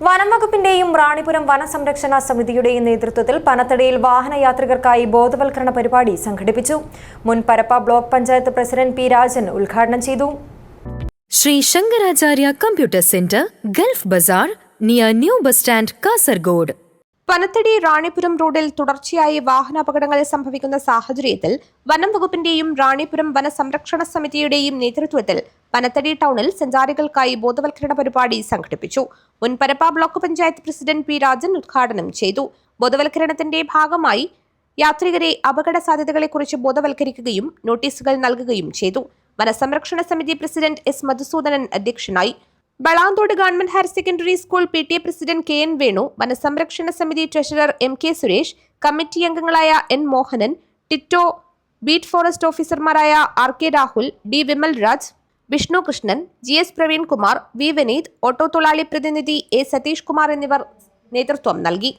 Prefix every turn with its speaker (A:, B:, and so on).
A: വനം വകുപ്പിന്റെയും റാണിപുരം വനസംരക്ഷണ സമിതിയുടെയും നേതൃത്വത്തിൽ പനത്തടിയിൽ വാഹനയാത്രികർക്കായി ബോധവൽക്കരണ പരിപാടി സംഘടിപ്പിച്ചു. മുൻ Parappa block panchayat president P Rajan ഉദ്ഘാടനം ചെയ്തു.
B: Sree Sankaracharya computer centre Gulf Bazar near new bus stand Kasaragod.
C: Panathady Ranipuram റോഡിൽ തുടർച്ചയായി വാഹനാപകടങ്ങൾ സംഭവിക്കുന്ന സാഹചര്യത്തിൽ വനംവകുപ്പിന്റെയും റാണിപുരം വനസംരക്ഷണ സമിതിയുടെയും നേതൃത്വത്തിൽ പനത്തടി ടൗണിൽ സഞ്ചാരികൾക്കായി ബോധവൽക്കരണ പരിപാടി സംഘടിപ്പിച്ചു. മുൻ Parappa block panchayat president P Rajan ഉദ്ഘാടനം ചെയ്തു. ബോധവൽക്കരണത്തിന്റെ ഭാഗമായി യാത്രികരെ അപകട സാധ്യതകളെക്കുറിച്ച് ബോധവൽക്കരിക്കുകയും നോട്ടീസുകൾ നൽകുകയും ചെയ്തു. വനസംരക്ഷണ സമിതി പ്രസിഡന്റ് എസ് മധുസൂദനൻ അധ്യക്ഷനായി. Balanthode government higher secondary school P T A president K N Venu വനസംരക്ഷണ സമിതി treasurer M K Suresh committee അംഗങ്ങളായ N Mohanan Tito beat forest ഓഫീസർമാരായ R K Rahul D Vimal Raj Vishnu Krishnan G S Praveen Kumar V Vineeth auto തൊഴിലാളി പ്രതിനിധി A Satheesh Kumar എന്നിവർ നേതൃത്വം നൽകി.